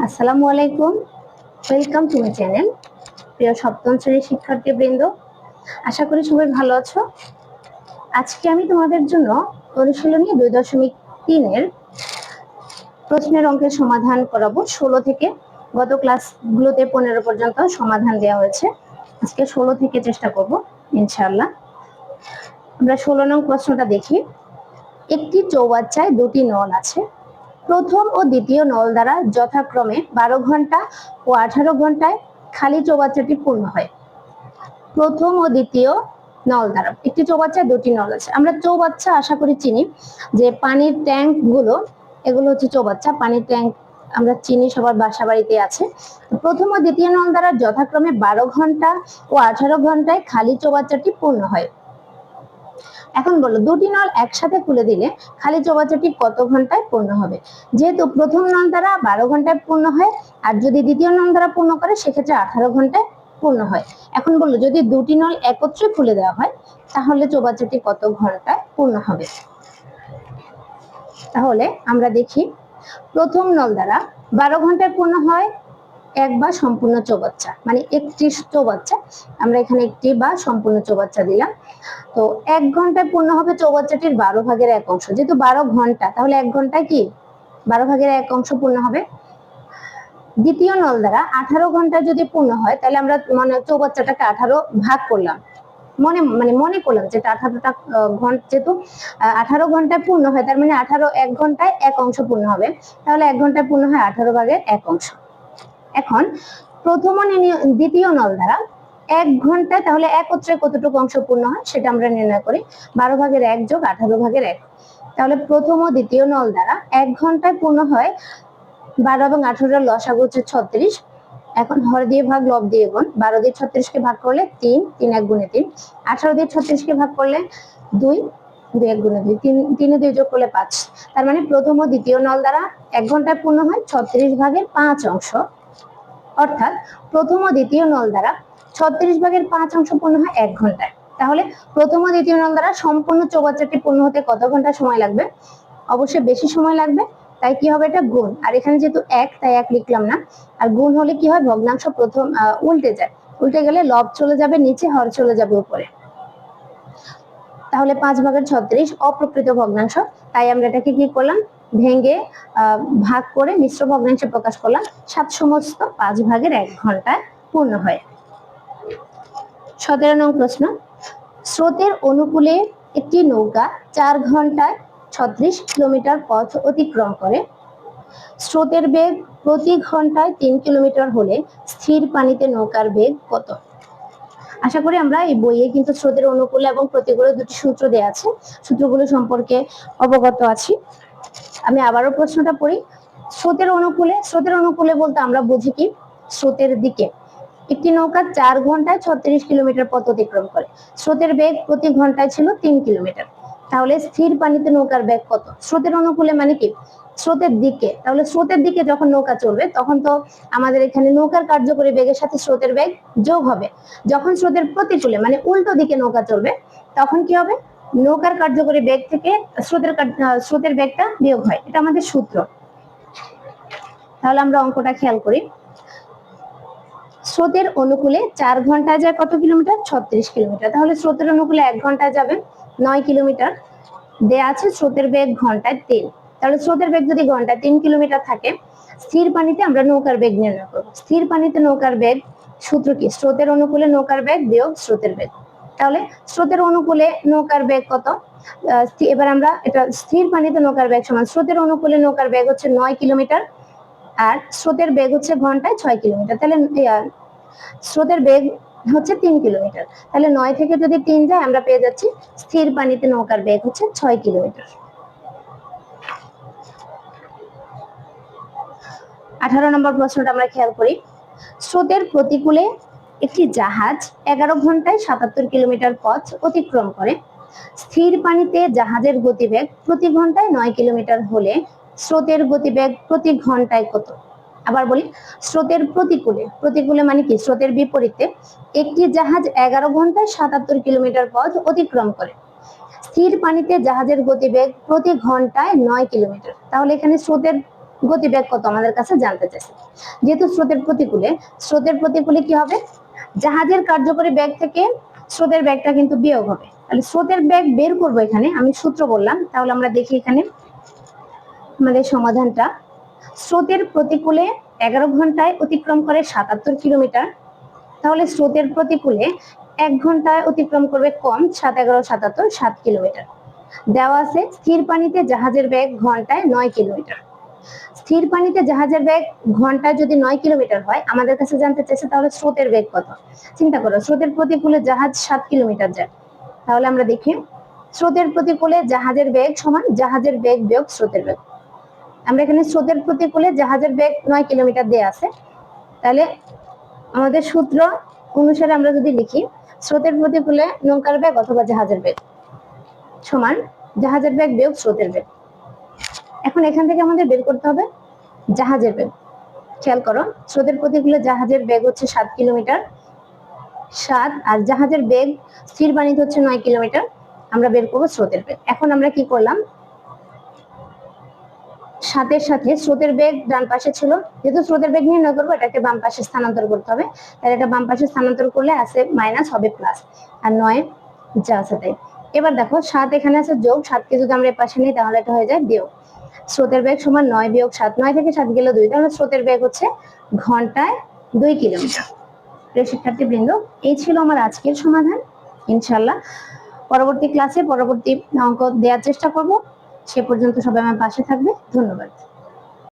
আসসালামু আলাইকুম। Welcome to my channel প্রিয় সপ্তম শ্রেণির শিক্ষার্থী শিক্ষার্থীবৃন্দ, আশা করি সবাই ভালো আছো। আজকে আমি তোমাদের জন্য অনুশীলনী দুই দশমিক তিনের প্রশ্নের অঙ্কের সমাধান করাবো। ষোলো থেকে গত ক্লাসগুলোতে পনেরো পর্যন্ত সমাধান দেওয়া হয়েছে। আজকে ষোলো থেকে চেষ্টা করব ইনশাল্লাহ আমরা ষোলো নং প্রশ্নটা দেখি। একটি চৌবাচ্চায় দুটি নল আছে। প্রথম ও দ্বিতীয় নল দ্বারা যথাক্রমে বারো ঘণ্টা ও আঠারো ঘন্টায় খালি চৌবাচ্চাটি পূর্ণ হয়। প্রথম ও দ্বিতীয় নল দ্বারা একটি চৌবাচ্চায় দুটি নল আছে। আমরা চৌবাচ্চা আশা করি চিনি যে পানির ট্যাঙ্কগুলো এগুলো হচ্ছে চৌবাচ্চা। পানির ট্যাঙ্ক আমরা চিনি, সবার বাসা বাড়িতে আছে। প্রথম ও দ্বিতীয় নল দ্বারা যথাক্রমে বারো ঘণ্টা ও আঠারো ঘন্টায় খালি চৌবাচ্চাটি পূর্ণ হয়। এখন বলো, দুটি নল একসাথে খুলে দিলে খালি চৌবাচ্চাটি কত ঘন্টায় পূর্ণ হবে? যেহেতু প্রথম নল দ্বারা বারো ঘন্টায় পূর্ণ হয়, আর যদি দ্বিতীয় নল দ্বারা পূর্ণ করে, সেক্ষেত্রে আঠারো ঘন্টায় পূর্ণ হয়। এখন বলল যদি দুটি নল একত্রে খুলে দেওয়া হয়, তাহলে চৌবাচ্চাটি কত ঘন্টায় পূর্ণ হবে? তাহলে আমরা দেখি, প্রথম নল দ্বারা বারো ঘন্টায় পূর্ণ হয় এক বা সম্পূর্ণ চৌবাচ্চা মানে একটি চৌবাচ্চা। আমরা এখানে একটি বা সম্পূর্ণ চৌবাচ্চা দিলাম। তো এক ঘন্টায় পূর্ণ হবে চৌবাচ্চাটির বারো ভাগের এক অংশ। যেহেতু বারো ঘণ্টা, তাহলে এক ঘন্টায় কি? বারো ভাগের এক অংশ পূর্ণ হবে। দ্বিতীয় নল দ্বারা আঠারো ঘণ্টা যদি পূর্ণ হয়, তাহলে আমরা মানে চৌবাচ্চাটাকে আঠারো ভাগ করলাম। মনে মানে মনে করলাম যে আঠারোটা ঘণ্টা যেহেতু আঠারো ঘন্টায় পূর্ণ হয়, তার মানে আঠারো এক ঘন্টায় এক অংশ পূর্ণ হবে। তাহলে এক ঘন্টায় পূর্ণ হয় আঠারো ভাগের এক অংশ। এখন প্রথম দ্বিতীয় নল দ্বারা এক ঘন্টায় তাহলে একত্রে কতটুকু অংশ পূর্ণ হয় সেটা আমরা নির্ণয় করি। বারো ভাগের এক যোগ আঠারো ভাগের এক। তাহলে প্রথম ও দ্বিতীয় নল দ্বারা এক ঘন্টায় পূর্ণ হয় বারো এবং আঠারোর লসাগু হচ্ছে ছত্রিশ। এখন হর দিয়ে ভাগ, লব দিয়ে গুণ। বারো দিয়ে ছত্রিশকে ভাগ করলে তিন তিন এক গুণে তিন। আঠারো দিয়ে ছত্রিশকে ভাগ করলে দুই দুই এক গুণে দুই। তিন, তিনে দুই যোগ করলে পাঁচ। তার মানে প্রথম ও দ্বিতীয় নল দ্বারা এক ঘন্টায় পূর্ণ হয় ছত্রিশ ভাগের পাঁচ অংশ। অর্থাৎ প্রথম ও দ্বিতীয় নল দ্বারা ছত্রিশ ভাগের পাঁচ অংশ পূর্ণ হয় এক ঘন্টায়। তাহলে প্রথম ও দ্বিতীয় নল দ্বারা সম্পূর্ণ চৌবাচ্চাটি পূর্ণ হতে কত ঘণ্টা সময় লাগবে? অবশ্যই বেশি সময় লাগবে, তাই কি হবে এটা গুণ। আর এখানে যেহেতু এক, তাই এক লিখলাম না। আর গুণ হলে কি হয়? ভগ্নাংশ প্রথম উল্টে যায়। উল্টে গেলে লব চলে যাবে নিচে, হর চলে যাবে উপরে। তাহলে পাঁচ ভাগের ছত্রিশ, অপ্রকৃত ভগ্নাংশ। তাই আমরা এটাকে কি করলাম? ভেঙে ভাগ করে মিশ্র ভগ্নাংশে প্রকাশ করলাম। সাত সমস্ত পাঁচ ভাগের এক ঘন্টায় পূর্ণ হয়। সতেরো নং প্রশ্ন। স্রোতের অনুকূলে একটি নৌকা চার ঘন্টায় ছত্রিশ কিলোমিটার পথ অতিক্রম করে। স্রোতের বেগ প্রতি ঘন্টায় তিন কিলোমিটার হলে স্থির পানিতে নৌকার বেগ কত? আশা করি আমরা এই বইয়ে কিন্তু স্রোতের অনুকূলে এবং প্রতিকূলে দুটি সূত্র দেওয়া আছে। সূত্রগুলো সম্পর্কে অবগত আছি। আমি আবারও প্রশ্নটা পড়ি। স্রোতের অনুকূলে স্রোতের অনুকূলে বলতে আমরা বুঝি কি? স্রোতের দিকে। একটি নৌকা চার ঘন্টায় ছত্রিশ কিলোমিটার পথ অতিক্রম করে। স্রোতের বেগ প্রতি ঘন্টায় ছিল তিন কিলোমিটার। তাহলে স্থির পানিতে নৌকার বেগ কত? স্রোতের অনুকূলে মানে কি? স্রোতের দিকে। তাহলে স্রোতের দিকে যখন নৌকা চলবে, তখন তো আমাদের এখানে নৌকার কার্যকরী বেগের সাথে স্রোতের বেগ যোগ হবে। যখন স্রোতের প্রতিকূলে মানে উল্টো দিকে নৌকা চলবে, তখন কি হবে? নৌকার কার্যকরী বেগ থেকে স্রোতের স্রোতের বেগটা বিয়োগ হয়। এটা আমাদের সূত্র। তাহলে আমরা অঙ্কটা খেয়াল করি। স্রোতের অনুকূলে চার ঘন্টায় যায় কত কিলোমিটার? ছত্রিশ কিলোমিটার। তাহলে স্রোতের অনুকূলে এক ঘন্টায় যাবে নয় কিলোমিটার। দেয়া আছে স্রোতের বেগ ঘন্টায় তিন। তাহলে স্রোতের বেগ যদি ঘন্টায় তিন কিলোমিটার থাকে, স্থির পানিতে আমরা নৌকার বেগ নির্ণয় করব। স্থির পানিতে নৌকার বেগ সূত্র কি? স্রোতের অনুকূলে নৌকার বেগ বিয়োগ স্রোতের বেগ তাহলে স্রোতের অনুকূলে নৌকার বেগ কত? এবার আমরা এটা স্থির পানিতে নৌকার বেগ সমান। স্রোতের অনুকূলে নৌকার বেগ হচ্ছে নয় কিলোমিটার আর স্রোতের বেগ হচ্ছে ঘন্টায় ছয় কিলোমিটার। তাহলে স্রোতের বেগ হচ্ছে তিন কিলোমিটার। তাহলে নয় থেকে যদি তিন যায়, আমরা পেয়ে যাচ্ছি স্থির পানিতে নৌকার বেগ হচ্ছে ছয় কিলোমিটার। আঠারো নম্বর প্রশ্নটা আমরা খেয়াল করি। স্রোতের প্রতিকূলে একটি জাহাজ এগারো ঘন্টায় সাতাত্তর কিলোমিটার পথ অতিক্রম করে। স্থির পানিতে জাহাজের গতিবেগ প্রতি ঘন্টায় নয় কিলোমিটার হলে স্রোতের গতিবেগ প্রতি ঘন্টায় কত? আবার বলি, স্রোতের প্রতিকূলে প্রতিকূলে মানে কি? স্রোতের বিপরীতে একটি জাহাজ এগারো ঘন্টায় সাতাত্তর কিলোমিটার পথ অতিক্রম করে। স্থির পানিতে জাহাজের গতিবেগ প্রতি ঘন্টায় নয় কিলোমিটার। তাহলে এখানে স্রোতের গতিবেগ কত? আমাদের কাছে জানতে চাইছে। যেহেতু স্রোতের প্রতিকূলে স্রোতের প্রতিকূলে কি হবে? জাহাজের কার্যকরী ব্যাগ থেকে স্রোতের ব্যাগটা কিন্তু বিয়োগ হবে। তাহলে স্রোতের ব্যাগ বের করব এখানে, আমি সূত্র বললাম, তাহলে আমরা দেখি এখানে আমাদের সমাধানটা। স্রোতের প্রতিকূলে এগারো ঘন্টায় অতিক্রম করে সাতাত্তর কিলোমিটার, তাহলে স্রোতের প্রতিকূলে এক ঘন্টায় অতিক্রম করবে কম, সাত এগারো, সাতাত্তর, সাত কিলোমিটার। দেওয়া আছে স্থির পানিতে জাহাজের বেগ ঘন্টায় নয় কিলোমিটার। স্থির পানিতে জাহাজের বেগ ঘন্টায় যদি নয় কিলোমিটার হয়, আমাদের কাছে জানতে চাইছে তাহলে স্রোতের বেগ কত? চিন্তা করো, স্রোতের প্রতিকূলে জাহাজ সাত কিলোমিটার যায়। তাহলে আমরা দেখি, স্রোতের প্রতিকূলে জাহাজের বেগ সমান জাহাজের বেগ বিয়োগ স্রোতের বেগ। আমরা এখানে স্রোতের প্রতিকূলে জাহাজের বেগ নয় কিলোমিটার দেয়া আছে। তাহলে আমাদের সূত্র অনুসারে আমরা যদি লিখি, স্রোতের প্রতিকূলে নৌকার বেগ অথবা জাহাজের বেগ সমান জাহাজের বেগ বিয়োগ স্রোতের বেগ। এখন এখান থেকে আমাদের বের করতে হবে। জাহাজের বেগ। খেয়াল করো, স্রোতের প্রতিকূলে জাহাজের বেগ হচ্ছে সাত কিলোমিটার। সাত, আর জাহাজের বেগ স্থির পানিতে হচ্ছে নয় কিলোমিটার। আমরা বের করব স্রোতের বেগ। এখন আমরা কি করলাম? সাতের সাথে স্রোতের বেগ ডান পাশে ছিল। যেহেতু স্রোতের বেগ নির্ণয় করব, এটাকে বাম পাশে স্থানান্তর করতে হবে। তাহলে এটা বাম পাশে স্থানান্তর করলে আছে মাইনাস হবে প্লাস আর নয়, যা আছে তাই। এবার দেখো, সাত এখানে আছে যোগ। সাতকে যদি আমরা এ পাশে নিই, তাহলে এটা হয়ে যায় বিয়োগ। স্রোতের বেগ সমান নয় বিয়োগ সাত। নয় থেকে সাত গেল দুই। তাহলে স্রোতের বেগ হচ্ছে ঘন্টায় দুই কিলোমিটার। প্রিয় শিক্ষার্থী বৃন্দ এই ছিল আমার আজকের সমাধান। ইনশাল্লাহ পরবর্তী ক্লাসে পরবর্তী অঙ্ক দেওয়ার চেষ্টা করব। সে পর্যন্ত সবাই আমার পাশে থাকবে। ধন্যবাদ।